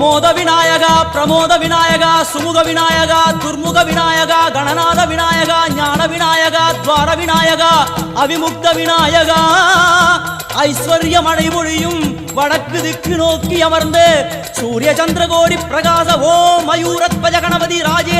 மோத விநாயகா பிரமோத விநாயகா சுமுக விநாயகா துர்முக விநாயகா கணநாத விநாயகா ஞான விநாயகா துவார விநாயகா அவிமுக்த விநாயகா ஐஸ்வர்ய மழைமொழியும் வடக்கு திக்கு நோக்கி அமர்ந்து சூரிய சந்திரகோடி பிரகாச ஓம் மயூரத்வஜ கணபதி ராஜே